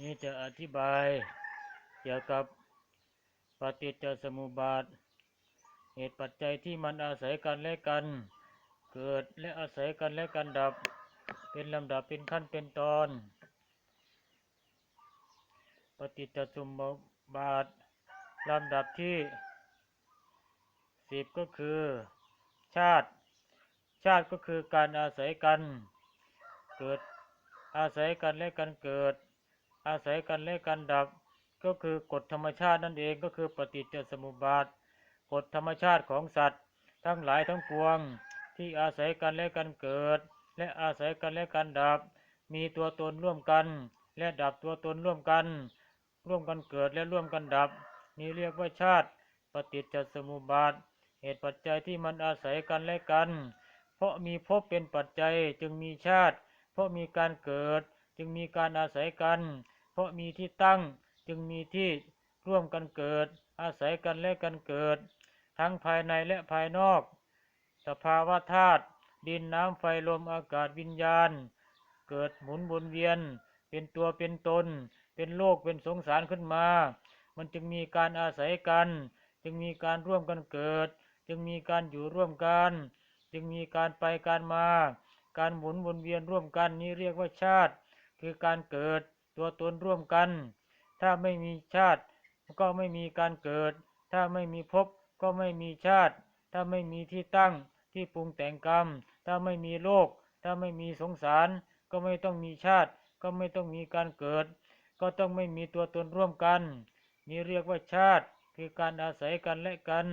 นี้จะอธิบายเกี่ยวกับปฏิจจสมุปบาท เหตุปัจจัยที่มันอาศัยกันและกัน เกิดและอาศัยกันและกันดับ เป็นลำดับเป็นขั้นเป็นตอน ปฏิจจสมุปบาทลำดับที่สิบก็คือ ชาติ ชาติก็คือการอาศัยกัน เกิดอาศัยกันและกันเกิด อาศัยกันและกันดับ ก็คือกฎธรรมชาตินั่นเองก็คือปฏิจจสมุปบาทกฎธรรมชาติของสัตว์ ทั้งหลายทั้งปวง ที่อาศัยกันและกันเกิด และอาศัยกันและกันดับ มีตัวตนร่วมกัน และดับตัวตนร่วมกัน ร่วมกันเกิดและร่วมกันดับ นี้เรียกว่าชาติ ปฏิจจสมุปบาท เหตุปัจจัยที่มันอาศัยกันและกัน เพราะมีภพเป็นปัจจัยจึงมีชาติ เพราะมีการเกิดจึงมีการอาศัยกัน เพราะมีที่ตั้งจึงมีที่ร่วมกันเกิด อาศัยกันและกันเกิด ทั้งภายในและภายนอก สภาวะธาตุดินน้ำไฟลมอากาศวิญญาณ เกิดหมุนวนเวียน เป็นตัวเป็นตน เป็นโลกเป็นสงสารขึ้นมา มันจึงมีการอาศัยกัน จึงมีการร่วมกันเกิด จึงมีการอยู่ร่วมกัน จึงมีการไปการมา การหมุนวนเวียนร่วมกันนี้เรียกว่าชาติ คือการเกิด ตัวตนร่วมกัน ถ้าไม่มีชาติก็ไม่มีการเกิด ถ้าไม่มีภพก็ไม่มีชาติ ถ้าไม่มีที่ตั้งที่ปรุงแต่งกรรม ถ้าไม่มีโลก ถ้าไม่มีสงสาร ก็ไม่ต้องมีชาติ ก็ไม่ต้องมีการเกิด ก็ต้องไม่มีตัวตนร่วมกัน นี่เรียกว่าชาติคือการอาศัยกันและกัน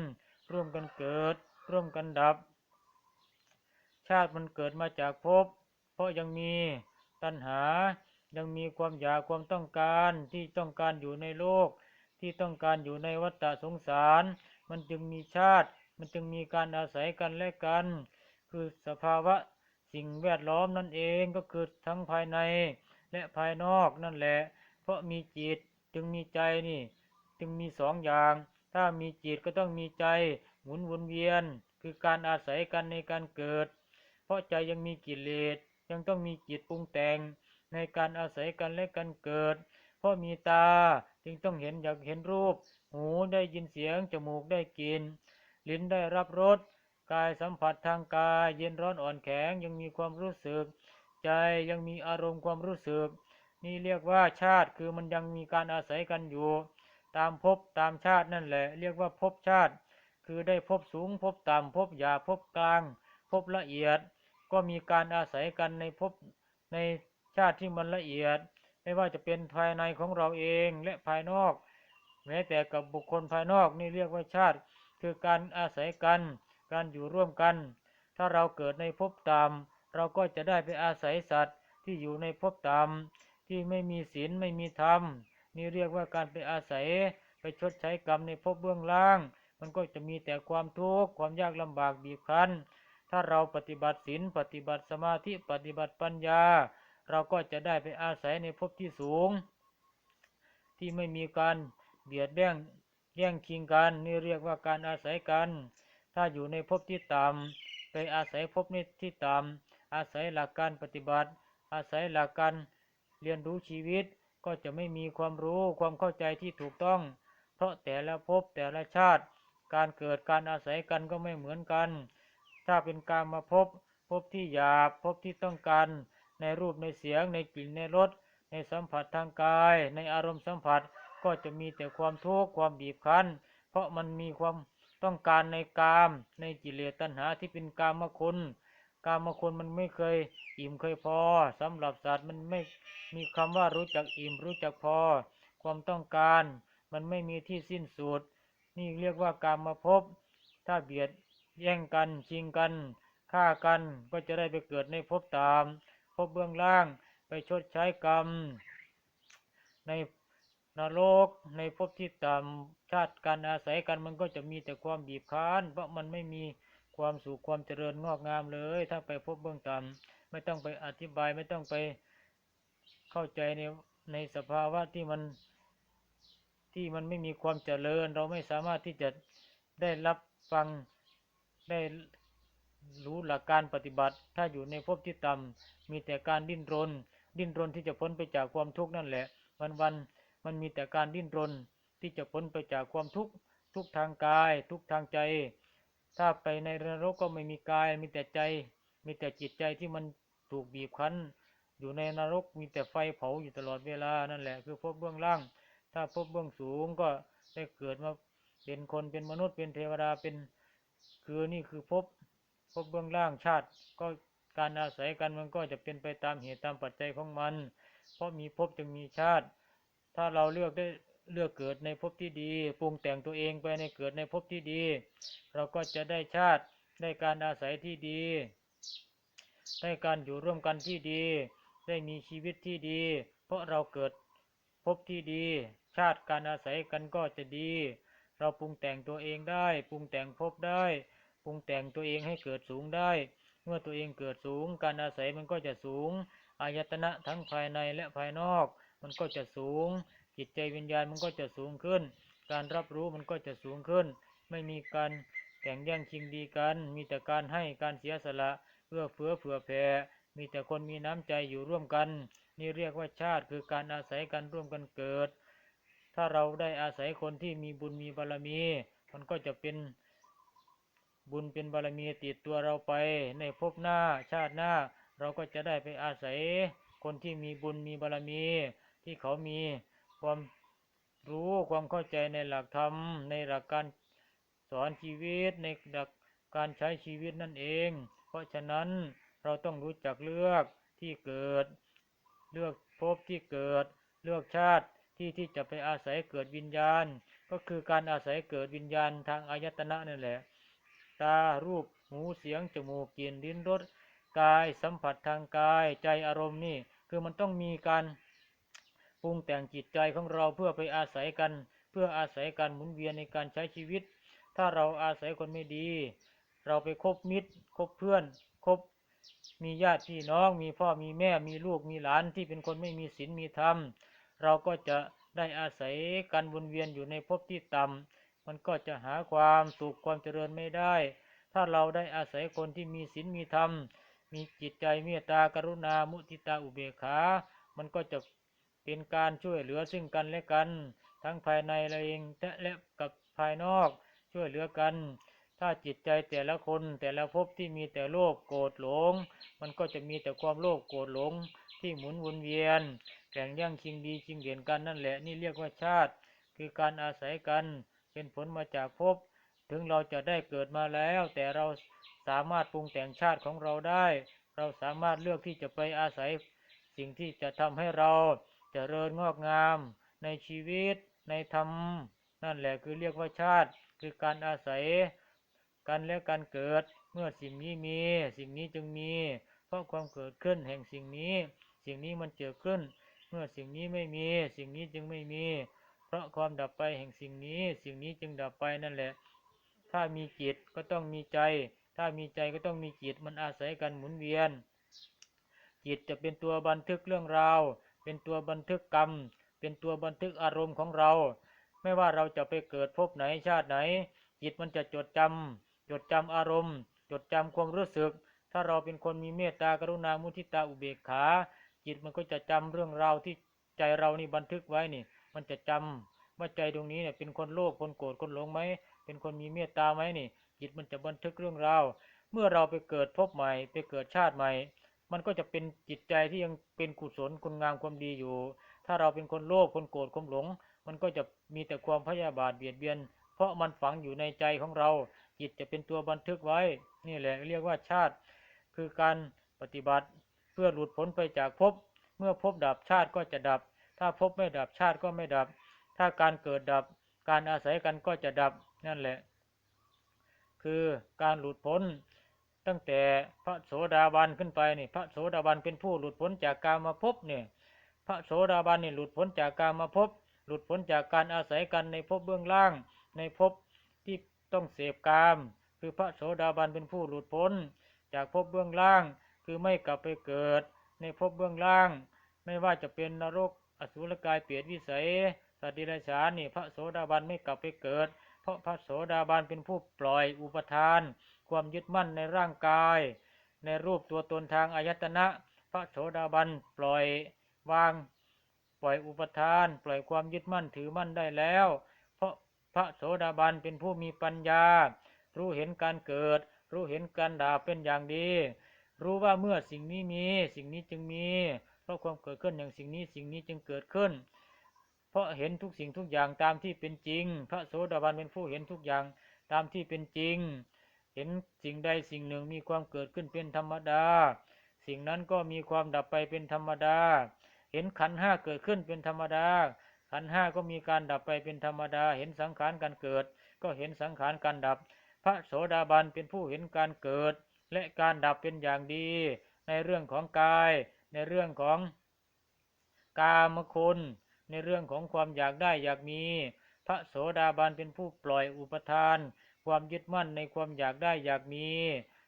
ร่วมกันเกิด ร่วมกันดับ ชาติมันเกิดมาจากภพเพราะยังมีตัณหา ยังมีความอยากความต้องการที่ต้องการอยู่ในโลก ที่ต้องการอยู่ในวัฏสงสาร มันจึงมีชาติ มันจึงมีการอาศัยกันและกัน คือสภาวะสิ่งแวดล้อมนั่นเองก็คือทั้งภายในและภายนอกนั่นแหละ เพราะมีจิตจึงมีใจนี่ จึงมีสองอย่าง ถ้ามีจิตก็ต้องมีใจหมุนวนเวียน คือการอาศัยกันในการเกิด เพราะใจยังมีกิเลสยังต้องมีจิตปรุงแต่ง ในการอาศัยกันและกันเกิด เพราะมีตาจึงต้องเห็นอยากเห็นรูป หูได้ยินเสียง จมูกได้กลิ่น ลิ้นได้รับรส กายสัมผัสทางกาย เย็นร้อนอ่อนแข็งยังมีความรู้สึก ใจยังมีอารมณ์ความรู้สึก นี่เรียกว่าชาติคือมันยังมีการอาศัยกันอยู่ ตามภพตามชาตินั่นแหละ เรียกว่าภพชาติ คือได้ภพสูงภพต่ำภพหยาบภพกลางภพละเอียด ก็มีการอาศัยกันในภพใน ชาติที่มันละเอียด ไม่ว่าจะเป็นภายในของเราเองและภายนอก แม้แต่กับบุคคลภายนอกนี่เรียกว่าชาติ คือการอาศัยกัน การอยู่ร่วมกัน ถ้าเราเกิดในภพต่ำเราก็จะได้ไปอาศัยสัตว์ที่อยู่ในภพต่ำที่ไม่มีศีลไม่มีธรรม นี่เรียกว่าการไปอาศัยไปชดใช้กรรมในภพเบื้องล่าง มันก็จะมีแต่ความทุกข์ความยากลำบากบีบคั้น ถ้าเราปฏิบัติศีลปฏิบัติสมาธิปฏิบัติปัญญา เราก็จะได้ไปอาศัยในภพที่สูง ที่ไม่มีการเบียดแย่งแย่งชิงกันนี่เรียกว่าการอาศัยกัน ถ้าอยู่ในภพที่ต่ำไปอาศัยภพนี้ที่ต่ำอาศัยหลักการปฏิบัติ อาศัยหลักการเรียนรู้ชีวิตก็จะไม่มีความรู้ความเข้าใจที่ถูกต้อง เพราะแต่ละภพแต่ละชาติ การเกิดการอาศัยกันก็ไม่เหมือนกัน ถ้าเป็นการมาพบพบที่หยาบพบที่ต้องการ ในรูปในเสียง ในกลิ่นในรสในสัมผัสทางกาย ในอารมณ์สัมผัสก็จะมีแต่ความทุกข์ความบีบคั้น เพราะมันมีความต้องการในกาม ในกิเลสตัณหาที่เป็นกามคุณกามคุณมันไม่เคยอิ่มเคยพอสำหรับสัตว์มันไม่มีคำว่ารู้จักอิ่มรู้จักพอ ความต้องการมันไม่มีที่สิ้นสุดนี่เรียกว่ากามมาพบ ถ้าเบียดแย่งกันชิงกันฆ่ากันก็จะได้ไปเกิดในภพตาม ภพเบื้องล่าง ไปชดใช้กรรม ในนรกในภพที่ต่ำชาติการอาศัยกันมันก็จะมีแต่ความบีบคั้นเพราะมันไม่มีความสุขความเจริญงอกงามเลย ถ้าไปพบเบื้องต่ำไม่ต้องไปอธิบายไม่ต้องไปเข้าใจในในสภาวะที่มันที่มันไม่มีความเจริญ เราไม่สามารถที่จะได้รับฟังได้ รู้หลักการปฏิบัติ ถ้าอยู่ในภพที่ต่ำมีแต่การดิ้นรน ดิ้นรนที่จะพ้นไปจากความทุกข์นั่นแหละ วันวันมันมีแต่การดิ้นรนที่จะพ้นไปจากความทุกข์ทุกทางกาย ทุกทางใจ ถ้าไปในนรกก็ไม่มีกาย มีแต่ใจ มีแต่จิตใจที่มันถูกบีบคั้น อยู่ในนรกมีแต่ไฟเผาอยู่ตลอดเวลานั่นแหละ คือภพเบื้องล่าง ถ้าภพเบื้องสูงก็ได้เกิดมาเป็นคนเป็นมนุษย์เป็นเทวดาเป็นคือนี่คือภพภ พบเบื้องล่างชาติ ก็การอาศัยกันมันก็จะเป็นไปตามเหตุตามปัจจัยของมัน เพราะมีภพจึงมีชาติ ถ้าเราเลือกได้เลือกเกิดในภพที่ดี ปรุงแต่งตัวเองไปในเกิดในภพที่ดี เราก็จะได้ชาติ ได้การอาศัยที่ดี ได้การอยู่ร่วมกันที่ดี ได้มีชีวิตที่ดี เพราะเราเกิดภพที่ดี ชาติการอาศัยกันก็จะดี เราปรุงแต่งตัวเองได้ ปรุงแต่งภพได้ ปรุงแต่งตัวเองให้เกิดสูงได้ เมื่อตัวเองเกิดสูง การอาศัยมันก็จะสูง อายตนะทั้งภายในและภายนอก มันก็จะสูง จิตใจวิญญาณมันก็จะสูงขึ้น การรับรู้มันก็จะสูงขึ้น ไม่มีการแข่งแย่งชิงดีกัน มีแต่การให้การเสียสละเพื่อเฟื้อเผื่อแผ่ มีแต่คนมีน้ำใจอยู่ร่วมกัน นี่เรียกว่าชาติคือการอาศัยกันร่วมกันเกิด ถ้าเราได้อาศัยคนที่มีบุญมีบารมี มันก็จะเป็น บุญเป็นบารมีติดตัวเราไป ในภพหน้าชาติหน้า เราก็จะได้ไปอาศัย คนที่มีบุญมีบารมี ที่เขามีความรู้ความเข้าใจในหลักธรรม ในหลักการสอนชีวิตในหลักการใช้ชีวิตนั่นเอง เพราะฉะนั้นเราต้องรู้จักเลือกที่เกิด เลือกภพที่เกิด เลือกชาติที่ที่จะไปอาศัยเกิดวิญญาณ ก็คือการอาศัยเกิดวิญญาณทางอายตนะนั่นแหละ ตารูปหูเสียงจมูกกลิ่นลิ้นรสกายสัมผัสทางกายใจอารมณ์นี่คือมันต้องมีการปรุงแต่งจิตใจของเราเพื่อไปอาศัยกัน เพื่ออาศัยการหมุนเวียนในการใช้ชีวิต ถ้าเราอาศัยคนไม่ดี เราไปคบมิตรคบเพื่อนคบมีญาติพี่น้อง มีพ่อมีแม่มีลูกมีหลานที่เป็นคนไม่มีศีลมีธรรม เราก็จะได้อาศัยการวนเวียนอยู่ในภพที่ต่ำ มันก็จะหาความสุขความเจริญไม่ได้ ถ้าเราได้อาศัยคนที่มีศีลมีธรรม มีจิตใจเมตตากรุณา มุทิตาอุเบกขา มันก็จะเป็นการช่วยเหลือซึ่งกันและกัน ทั้งภายในเราเองและกับภายนอกช่วยเหลือกัน ถ้าจิตใจแต่ละคนแต่ละภพที่มีแต่โลภโกรธหลง มันก็จะมีแต่ความโลภโกรธหลงที่หมุนวนเวียนแข่งแย่งชิงดีชิงเด่นกันนั่นแหละนี่เรียกว่าชาติ คือการอาศัยกัน เป็นผลมาจากภพถึงเราจะได้เกิดมาแล้ว แต่เราสามารถปรุงแต่งชาติของเราได้ เราสามารถเลือกที่จะไปอาศัย สิ่งที่จะทำให้เราจเจริญงอกงาม ในชีวิต ในธรรม นั่นแหละคือเรียกว่าชาติ คือการอาศัย กันและการเกิด เมื่อสิ่งนี้มี สิ่งนี้จึงมี เพราะความเกิดขึ้นแห่งสิ่งนี้ สิ่งนี้มันเกิดขึ้น เมื่อสิ่งนี้ไม่มี สิ่งนี้จึงไม่มี เพราะความดับไปแห่งสิ่งนี้ สิ่งนี้จึงดับไปนั่นแหละ ถ้ามีจิตก็ต้องมีใจ ถ้ามีใจก็ต้องมีจิตมันอาศัยกันหมุนเวียน จิตจะเป็นตัวบันทึกเรื่องราว เป็นตัวบันทึกกรรม เป็นตัวบันทึกอารมณ์ของเรา ไม่ว่าเราจะไปเกิดพบไหนชาติไหน จิตมันจะจดจำจดจำอารมณ์ จดจำความรู้สึก ถ้าเราเป็นคนมีเมตตากรุณามุทิตาอุเบกขา จิตมันก็จะจำเรื่องราวที่ใจเรานี่บันทึกไว้นี่ มันจะจำว่าใจตรงนี้เนี่ยเป็นคนโลภคนโกรธคนหลงไหมเป็นคนมีเมตตาไหมนี่ จิตมันจะบันทึกเรื่องราวเมื่อเราไปเกิดพบใหม่ ไปเกิดชาติใหม่ มันก็จะเป็นจิตใจที่ยังเป็นกุศลคุณงามความดีอยู่ ถ้าเราเป็นคนโลภคนโกรธคนหลง มันก็จะมีแต่ความพยาบาทเบียดเบียน เพราะมันฝังอยู่ในใจของเรา จิตจะเป็นตัวบันทึกไว้ นี่แหละเรียกว่าชาติ คือการปฏิบัติเพื่อหลุดพ้นไปจากภพเมื่อภพดับชาติก็จะดับ ถ้าภพไม่ดับชาติก็ไม่ดับ ถ้าการเกิดดับ การอาศัยกันก็จะดับนั่นแหละ คือการหลุดพ้น ตั้งแต่พระโสดาบันขึ้นไปนี่ พระโสดาบันเป็นผู้หลุดพ้นจากกามาภพเนี่ยพระโสดาบันนี่หลุดพ้นจากกามาภพหลุดพ้นจากการอาศัยกันในภพเบื้องล่าง ในภพที่ต้องเสพกาม คือพระโสดาบันเป็นผู้หลุดพ้น จากภพเบื้องล่าง คือไม่กลับไปเกิด ในภพเบื้องล่าง ไม่ว่าจะเป็นนรก อสุรกายเปรตวิสัยสติรัจฉานนี่พระโสดาบันไม่กลับไปเกิด เพราะพระโสดาบันเป็นผู้ปล่อยอุปทาน ความยึดมั่นในร่างกาย ในรูปตัวตนทางอายตนะ พระโสดาบันปล่อยวาง ปล่อยอุปทาน ปล่อยความยึดมั่นถือมั่นได้แล้ว เพราะพระโสดาบันเป็นผู้มีปัญญา รู้เห็นการเกิด รู้เห็นการดับเป็นอย่างดี รู้ว่าเมื่อสิ่งนี้มี สิ่งนี้จึงมี ราะความเกิดขึ้นอย่างสิ่งนี้สิ่งนี้จึงเกิดขึ้น เพราะเห็นทุกสิ่งทุกอย่างตามที่เป็นจริง พระโสดาบันเป็นผู้เห็นทุกอย่างตามที่เป็นจริง เห็นสิ่งใดสิ่งหนึ่งมีความเกิดขึ้นเป็นธรรมดา สิ่งนั้นก็มีความดับไปเป็นธรรมดา เห็นขันห้าเกิดขึ้นเป็นธรรมดา ขันห้าก็มีการดับไปเป็นธรรมดา เห็นสังขารการเกิด ก็เห็นสังขารการดับ พระโสดาบันเป็นผู้เห็นการเกิด และการดับเป็นอย่างดี ในเรื่องของกาย ในเรื่องของกามคุณ ในเรื่องของความอยากได้อยากมี พระโสดาบันเป็นผู้ปล่อยอุปทาน ความยึดมั่นในความอยากได้อยากมี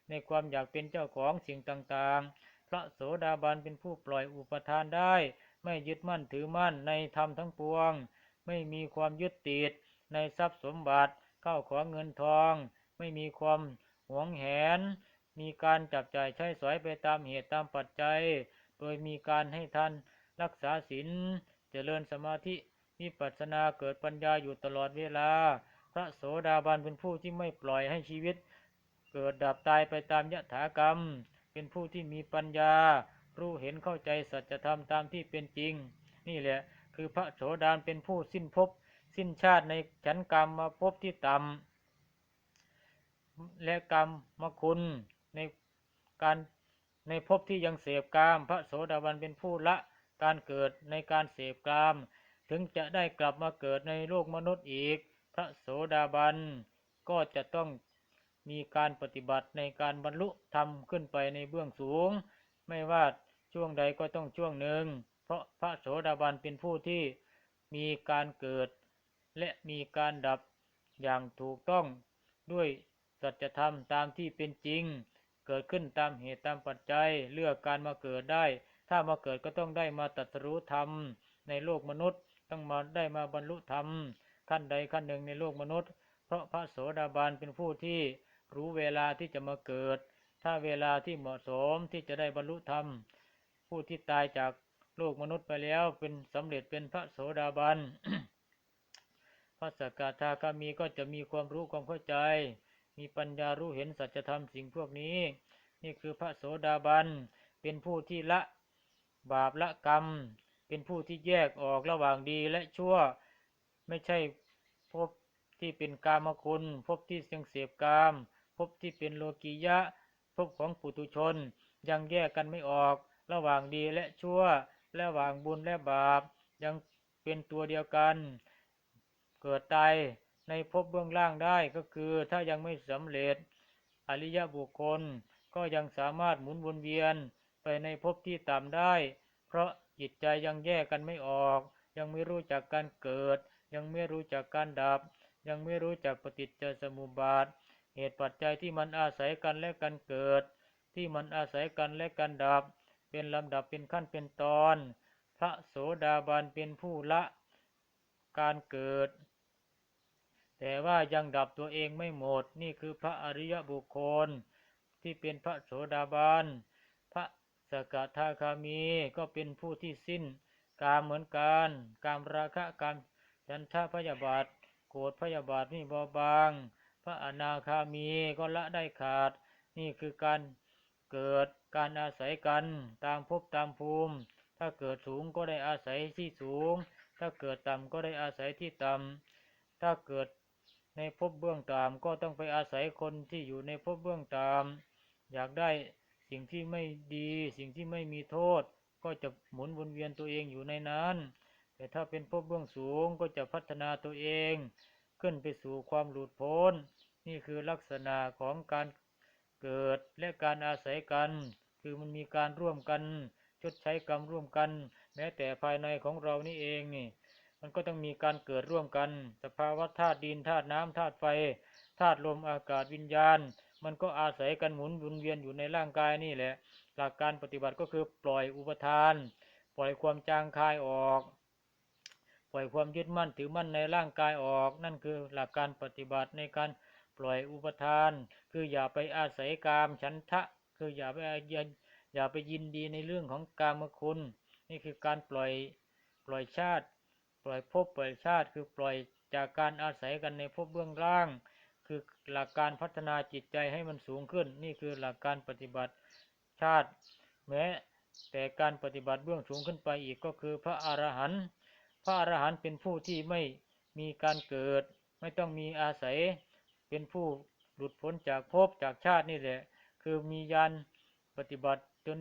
ในความอยากเป็นเจ้าของสิ่งต่างๆ พระโสดาบันเป็นผู้ปล่อยอุปทานได้ ไม่ยึดมั่นถือมั่นในธรรมทั้งปวง ไม่มีความยึดติดในทรัพย์สมบัติเข้าของเงินทอง ไม่มีความหวงแหน มีการจับจ่ายใช้สอยไปตามเหตุตามปัจจัย โดยมีการให้ท่านรักษาศีลเจริญสมาธิวิปัสสนาเกิดปัญญาอยู่ตลอดเวลา พระโสดาบันเป็นผู้ที่ไม่ปล่อยให้ชีวิต เกิดดับตายไปตามยถากรรม เป็นผู้ที่มีปัญญา รู้เห็นเข้าใจสัจธรรมตามที่เป็นจริง นี่แหละคือพระโสดาบันเป็นผู้สิ้นภพสิ้นชาติในฉันกรรมมาภพที่ต่ำและกรรมมาคุณในการ ในภพที่ยังเสพกาม พระโสดาบันเป็นผู้ละการเกิดในการเสพกาม ถึงจะได้กลับมาเกิดในโลกมนุษย์อีก พระโสดาบันก็จะต้องมีการปฏิบัติในการบรรลุธรรมขึ้นไปในเบื้องสูง ไม่ว่าช่วงใดก็ต้องช่วงหนึ่ง เพราะพระโสดาบันเป็นผู้ที่มีการเกิด และมีการดับอย่างถูกต้องด้วยสัจธรรมตามที่เป็นจริง กิดขึ้นตามเหตุตามปัจจัย เลือกการมาเกิดได้ ถ้ามาเกิดก็ต้องได้มาตรัสรู้ธรรม ในโลกมนุษย์ต้องมาได้มาบรรลุธรรม ขั้นใดขั้นหนึ่งในโลกมนุษย์ เพราะพระโสดาบันเป็นผู้ที่รู้เวลาที่จะมาเกิด ถ้าเวลาที่เหมาะสมที่จะได้บรรลุธรรม ผู้ที่ตายจากโลกมนุษย์ไปแล้วเป็นสำเร็จเป็นพระโสดาบันพระสกทาคามีก็จะมีความรู้ความเข้าใจ มีปัญญารู้เห็นสัจธรรมสิ่งพวกนี้ นี่คือพระโสดาบัน เป็นผู้ที่ละบาปละกรรม เป็นผู้ที่แยกออกระหว่างดีและชั่ว ไม่ใช่พบที่เป็นกามคุณพบที่เสียงเสพกาม พบที่เป็นโลกียะ พบของปุถุชน ยังแยกกันไม่ออก ระหว่างดีและชั่ว ระหว่างบุญและบาป ยังเป็นตัวเดียวกัน เกิดตาย ในภพเบื้องล่างได้ก็คือถ้ายังไม่สำเร็จ อริยบุคคลก็ยังสามารถหมุนวนเวียนไปในภพที่ต่ำได้ เพราะจิตใจยังแยกกันไม่ออก ยังไม่รู้จักการเกิด ยังไม่รู้จักการดับ ยังไม่รู้จักปฏิจจสมุปบาท เหตุปัจจัยที่มันอาศัยกันและกันเกิด ที่มันอาศัยกันและกันดับ เป็นลำดับเป็นขั้นเป็นตอน พระโสดาบันเป็นผู้ละ การเกิด แต่ว่ายังดับตัวเองไม่หมด นี่คือพระอริยบุคคล ที่เป็นพระโสดาบัน พระสกทาคามีก็เป็นผู้ที่สิ้นกามเหมือนกันกามราคะกามฉันทะพยาบาทโกรธพยาบาทนี่เบาบาง พระอนาคามีก็ละได้ขาด นี่คือการเกิดการอาศัยกันตามภพตามภูมิ ถ้าเกิดสูงก็ได้อาศัยที่สูง ถ้าเกิดต่ำก็ได้อาศัยที่ต่ำถ้าเกิด ในภพเบื้องต่ำก็ต้องไปอาศัยคนที่อยู่ในภพเบื้องต่ำอยากได้สิ่งที่ไม่ดี สิ่งที่ไม่มีโทษ ก็จะหมุนวนเวียนตัวเองอยู่ในนั้น แต่ถ้าเป็นภพเบื้องสูงก็จะพัฒนาตัวเอง ขึ้นไปสู่ความหลุดพ้น นี่คือลักษณะของการเกิดและการอาศัยกัน คือมันมีการร่วมกัน ชดใช้กรรมร่วมกัน แม้แต่ภายในของเรานี่เองนี่ มันก็ต้องมีการเกิดร่วมกัน สภาวะธาตุดินธาตุน้ำธาตุไฟธาตุลมอากาศวิญญาณ มันก็อาศัยกันหมุนวนเวียนอยู่ในร่างกายนี่แหละ หลักการปฏิบัติก็คือปล่อยอุปทาน ปล่อยความจางคายออก ปล่อยความยึดมั่นถือมั่นในร่างกายออก นั่นคือหลักการปฏิบัติในการปล่อยอุปทาน คืออย่าไปอาศัยกามฉันทะ คืออย่าไปอย่าอย่าไปยินดีในเรื่องของกามคุณ นี่คือการปล่อยปล่อยชาติ ปล่อยภพปล่อยชาติ คือปล่อยจากการอาศัยกันในภพเบื้องล่าง คือหลักการพัฒนาจิตใจให้มันสูงขึ้น นี่คือหลักการปฏิบัติชาติ แม้แต่การปฏิบัติเบื้องสูงขึ้นไปอีกก็คือพระอรหันต์พระอรหันต์เป็นผู้ที่ไม่มีการเกิด ไม่ต้องมีอาศัยเป็นผู้หลุดพ้นจากภพจากชาตินี่แหละ คือมียานปฏิบัติจน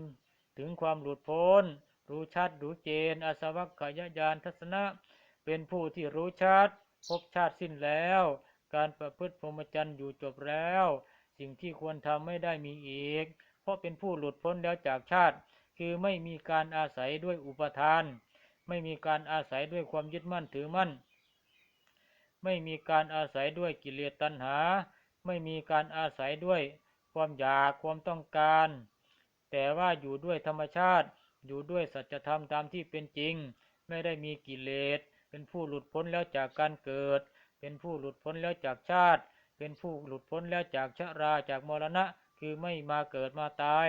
ถึงความหลุดพ้น รู้ชัดรู้เจนอาสวัคขยญาณทัศนะ เป็นผู้ที่รู้ชัดภพชาติสิ้นแล้ว การประพฤติพรหมจรรย์อยู่จบแล้ว สิ่งที่ควรทำไม่ได้มีอีก เพราะเป็นผู้หลุดพ้นแล้วจากชาติ คือไม่มีการอาศัยด้วยอุปทาน ไม่มีการอาศัยด้วยความยึดมั่นถือมั่น ไม่มีการอาศัยด้วยกิเลสตัณหา ไม่มีการอาศัยด้วยความอยากความต้องการ แต่ว่าอยู่ด้วยธรรมชาติ อยู่ด้วยสัจธรรมตามที่เป็นจริง ไม่ได้มีกิเลส เป็นผู้หลุดพ้นแล้วจากการเกิด เป็นผู้หลุดพ้นแล้วจากชาติ เป็นผู้หลุดพ้นแล้วจากชราจากมรณะ คือไม่มาเกิดมาตาย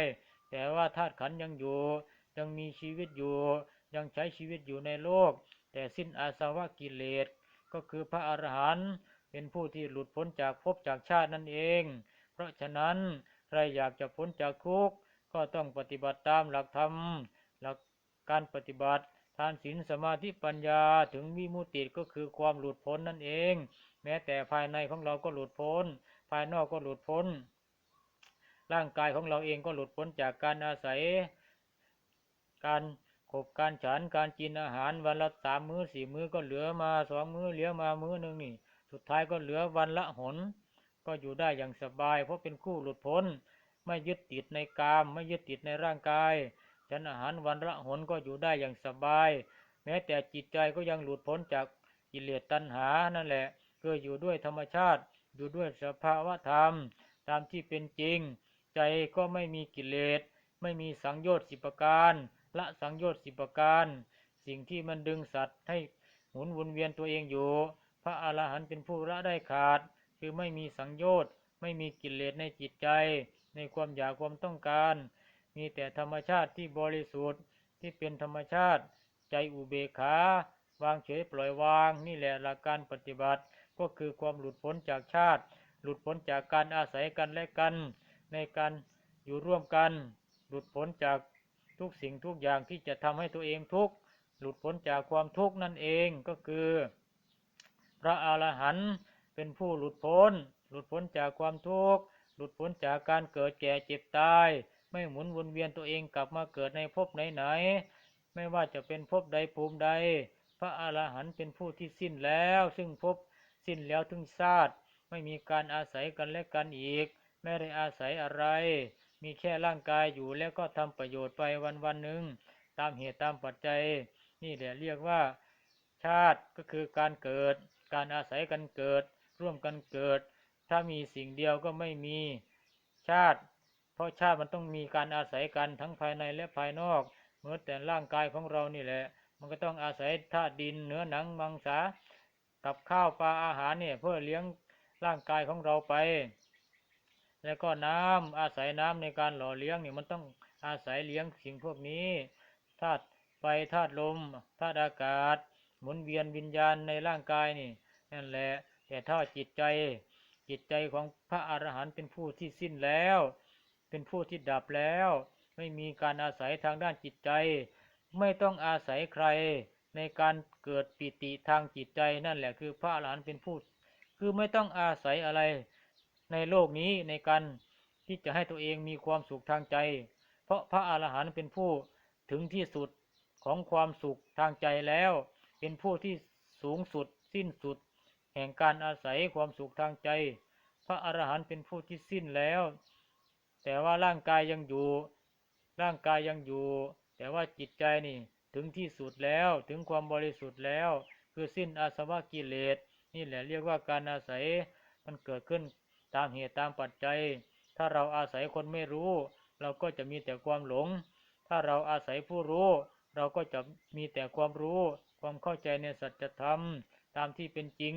แต่ว่าธาตุขันยังอยู่ ยังมีชีวิตอยู่ ยังใช้ชีวิตอยู่ในโลก แต่สิ้นอาสวะกิเลส ก็คือพระอรหันต์ เป็นผู้ที่หลุดพ้นจากภพจากชาตินั่นเอง เพราะฉะนั้นใครอยากจะพ้นจากทุกข์ก็ต้องปฏิบัติตามหลักธรรม การปฏิบัติ ทานศีลสมาธิปัญญาถึงวิมุตติก็คือความหลุดพ้นนั่นเอง แม้แต่ภายในของเราก็หลุดพ้น ภายนอกก็หลุดพ้น ร่างกายของเราเองก็หลุดพ้นจากการอาศัย การขบการฉันการกินอาหารวันละสามมื้อสี่มื้อก็เหลือมาสองมื้อเหลือมามื้อหนึ่งนี่ สุดท้ายก็เหลือวันละหน ก็อยู่ได้อย่างสบาย เพราะเป็นคู่หลุดพ้น ไม่ยึดติดในกาม ไม่ยึดติดในร่างกาย ฉันอาหารวันละหนก็อยู่ได้อย่างสบาย แม้แต่จิตใจก็ยังหลุดพ้นจากกิเลสตัณหานั่นแหละคืออยู่ด้วยธรรมชาติ อยู่ด้วยสภาวะธรรม ตามที่เป็นจริง ใจก็ไม่มีกิเลส ไม่มีสังโยชน์สิบประการ ละสังโยชน์สิบประการ สิ่งที่มันดึงสัตว์ให้หมุนวนเวียนตัวเองอยู่ พระอรหันต์เป็นผู้ละได้ขาด คือไม่มีสังโยชน์ ไม่มีกิเลสในจิตใจ ในความอยากความต้องการ มีแต่ธรรมชาติที่บริสุทธิ์ที่เป็นธรรมชาติใจอุเบกขาวางเฉยปล่อยวาง นี่แหละหลักการปฏิบัติ ก็คือความหลุดพ้นจากชาติ หลุดพ้นจากการอาศัยกันและกัน ในการอยู่ร่วมกัน หลุดพ้นจากทุกสิ่งทุกอย่างที่จะทำให้ตัวเองทุกข์หลุดพ้นจากความทุกข์นั่นเองก็คือ พระอรหันต์เป็นผู้หลุดพ้น หลุดพ้นจากความทุกข์หลุดพ้นจากการเกิดแก่เจ็บตาย ไม่หมุนวนเวียนตัวเองกลับมาเกิดในภพไหนๆไม่ว่าจะเป็นภพใดภูมิใด พระอรหันต์เป็นผู้ที่สิ้นแล้ว ซึ่งภพสิ้นแล้วถึงชาติไม่มีการอาศัยกันและกันอีก ไม่ได้อาศัยอะไร มีแค่ร่างกายอยู่แล้วก็ทำประโยชน์ไปวันวันๆหนึ่งตามเหตุตามปัจจัย นี่แหละเรียกว่า ชาติก็คือการเกิด การอาศัยกันเกิด ร่วมกันเกิด ถ้ามีสิ่งเดียวก็ไม่มีชาติ เพราะชาติมันต้องมีการอาศัยกันทั้งภายในและภายนอกเหมื่อนแต่ร่างกายของเรานี่แหละ มันก็ต้องอาศัยธาตุดินเนื้อหนังมังสากับข้าวปลาอาหารเนี่ยเพื่อเลี้ยงร่างกายของเราไป แล้วก็น้ำอาศัยน้ำในการหล่อเลี้ยงเนี่ยมันต้องอาศัยเลี้ยงสิ่งพวกนี้ธาตุไฟธาตุลมธาตุอากาศ หมุนเวียนวิญญาณในร่างกายนี่นั่นแหละแต่ถ้าจิตใจจิตใจของพระอรหันต์เป็นผู้ที่สิ้นแล้ว เป็นผู้ที่ดับแล้ว ไม่มีการอาศัยทางด้านจิตใจ ไม่ต้องอาศัยใคร ในการเกิดปิติทางจิตใจนั่นแหละคือพระอรหันต์เป็นผู้ คือไม่ต้องอาศัยอะไรในโลกนี้ในการที่จะให้ตัวเองมีความสุขทางใจ เพราะพระอรหันต์เป็นผู้ถึงที่สุดของความสุขทางใจแล้ว เป็นผู้ที่สูงสุดสิ้นสุด แห่งการอาศัยความสุขทางใจ พระอรหันต์เป็นผู้ที่สิ้นแล้ว แต่ว่าร่างกายยังอยู่ ร่างกายยังอยู่ แต่ว่าจิตใจนี่ถึงที่สุดแล้วถึงความบริสุทธิ์แล้ว คือสิ้นอาสวะกิเลส นี่แหละเรียกว่าการอาศัยมันเกิดขึ้นตามเหตุตามปัจจัย ถ้าเราอาศัยคนไม่รู้ เราก็จะมีแต่ความหลง ถ้าเราอาศัยผู้รู้ เราก็จะมีแต่ความรู้ ความเข้าใจในสัจธรรมตามที่เป็นจริง